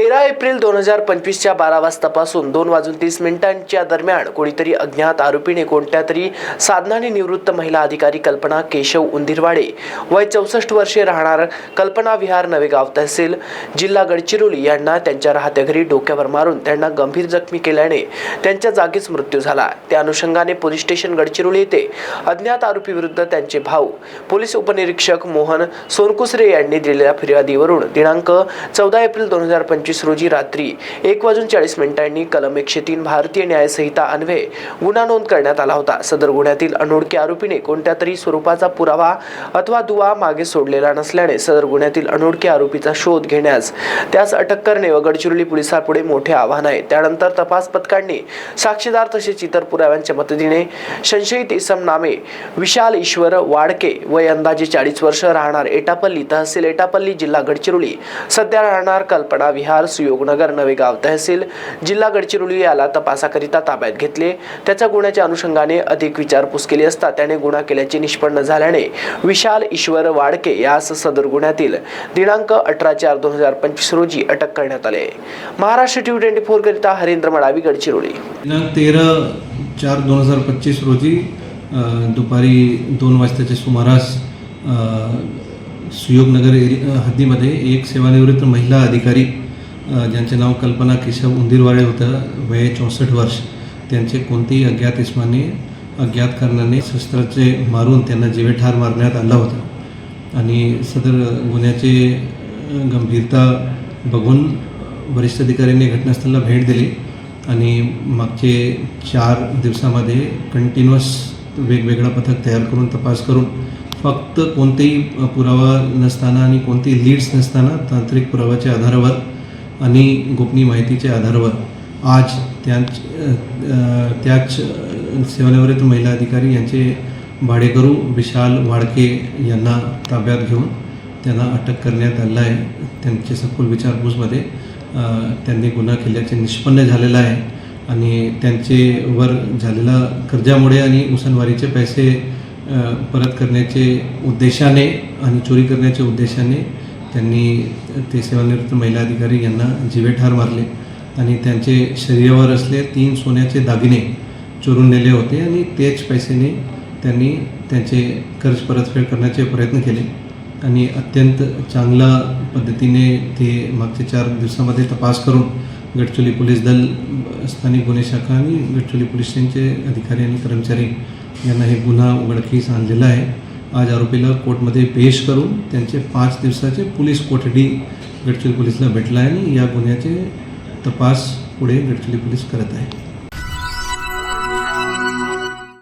तेरा एप्रिल दोन हजार पंचवीसच्या बारा वाजतापासून दोन वाजून तीस मिनिटांच्या दरम्यान कोणीतरी अज्ञात आरोपीने कोणत्या तरी साधनाने निवृत्त महिला अधिकारी कल्पना केशव उंदिरवाडे वय चौसष्ट वर्षे राहणार कल्पना विहार नवेगाव तहसील जिल्हा गडचिरोली यांना त्यांच्या राहत्या घरी डोक्यावर मारून त्यांना गंभीर जखमी केल्याने त्यांच्या जागीच मृत्यू झाला. त्या अनुषंगाने पोलीस स्टेशन गडचिरोली येथे अज्ञात आरोपीविरुद्ध त्यांचे भाऊ पोलीस उपनिरीक्षक मोहन सोनकुसरे यांनी दिलेल्या फिर्यादीवरून दिनांक चौदा एप्रिल दोन हजार पंचवीस रोजी रात्री एक वाजून चाळीस मिनिटांनी कलम एकशे तीन भारतीय न्यायसंहिता अन्वये गुन्हा नोंद करण्यात आला होता. सदर गुन्ह्यातील अनोळखी आरोपीने कोणत्या तरी स्वरूपाचा पुरावा अथवा दुवा मागे सोडलेला नसल्याने सदर गुन्ह्यातील अनोळखी आरोपीचा शोध घेण्यास त्यास अटक करणे व गडचिरोली पोलिसांपुढे मोठे आव्हान आहे. त्यानंतर तपास पथकांनी साक्षीदार तसेच इतर पुराव्यांच्या मदतीने संशयित इसम नामे विशाल ईश्वर वाडके वय अंदाजे चाळीस वर्ष राहणार एटापल्ली तहसील एटापल्ली जिल्हा गडचिरोली सध्या राहणार कल्पना विहार सुयोगनगर नवेगाव तहसील जिल्हा गडचिरोली याला तपासाकरिता ताब्यात घेतले. त्याच्या गुन्ह्याच्या अनुषंगाने अधिक विचारपूस केली असता त्याने गुन्हा केल्याचे निष्पन्न झाल्याने विशाल ईश्वर वाडके यास सदर गुन्ह्यातील दिनांक अठरा चार दोन हजार पंचवीस रोजी अटक करण्यात आले. महाराष्ट्र टी ट्वेंटी फोर करिता हरेंद्र मडावी गडचिरोली. दिनांक तेरा चार दोन हजार पच्चीस रोजी दुपारी दोन वाजताच्या सुमारास सुयोगनगर एरि हद्दीमध्ये एक सेवानिवृत्त महिला अधिकारी ज्यांचे नाव कल्पना केशव उंदीरवाडे होतं वय चौसष्ट वर्ष. त्यांचे कोणतेही अज्ञात इस्माने अज्ञात कारणाने शस्त्राचे मारून त्यांना जीवेठार मारण्यात आला होता. आणि सदर गुन्ह्याचे गंभीरता बघून वरिष्ठ अधिकाऱ्यांनी घटनास्थळाला भेट दिली. आणि मागचे चार दिवसामध्ये कंटिन्युअस वेगवेगळा पथक तयार करून तपास करून फक्त कोणतेही पुरावा नसताना आणि कोणतेही लीड्स नसताना तांत्रिक पुराव्याच्या आधारावर आणि गोपनीय माहितीच्या आधारावर आज त्याच त्याच सेवानिवृत्त महिला अधिकारी यांचे भाडेकरू विशाल वाडके यांना ताब्यात घेऊन त्यांना अटक करण्यात आलं आहे. त्यांचे सखोल विचारपूसमध्ये त्यांनी गुन्हा केल्याचे निष्पन्न झालेलं आहे आणि त्यांचे वर झालेला कर्जामुळे आणि उसनवारीचे पैसे परत करण्याचे उद्देशाने आणि चोरी करण्याच्या उद्देशाने त्यांनी ते सेवानिवृत्त महिला अधिकारी यांना जीवेठार मारले आणि त्यांचे शरीरावर असले तीन सोन्याचे दागिने चोरून नेले होते आणि तेच पैसेने त्यांनी त्यांचे कर्ज परतफेड करण्याचे प्रयत्न केले. आणि अत्यंत चांगल्या पद्धतीने ते मागच्या चार दिवसामध्ये तपास करून गडचोली पोलीस दल स्थानिक गुन्हे शाखा आणि गडचोली पोलीस स्टेशनचे अधिकारी आणि कर्मचारी यांना हे गुन्हा उघडकीस आणलेला आहे. आज आरोपीला कोर्टमध्ये पेश करून त्यांचे पाच दिवसाचे पोलीस कोठडी गडचिरोली पोलीसला भेटला आहे आणि या गुन्ह्याचे तपास पुढे गडचिरोली पोलीस करत आहे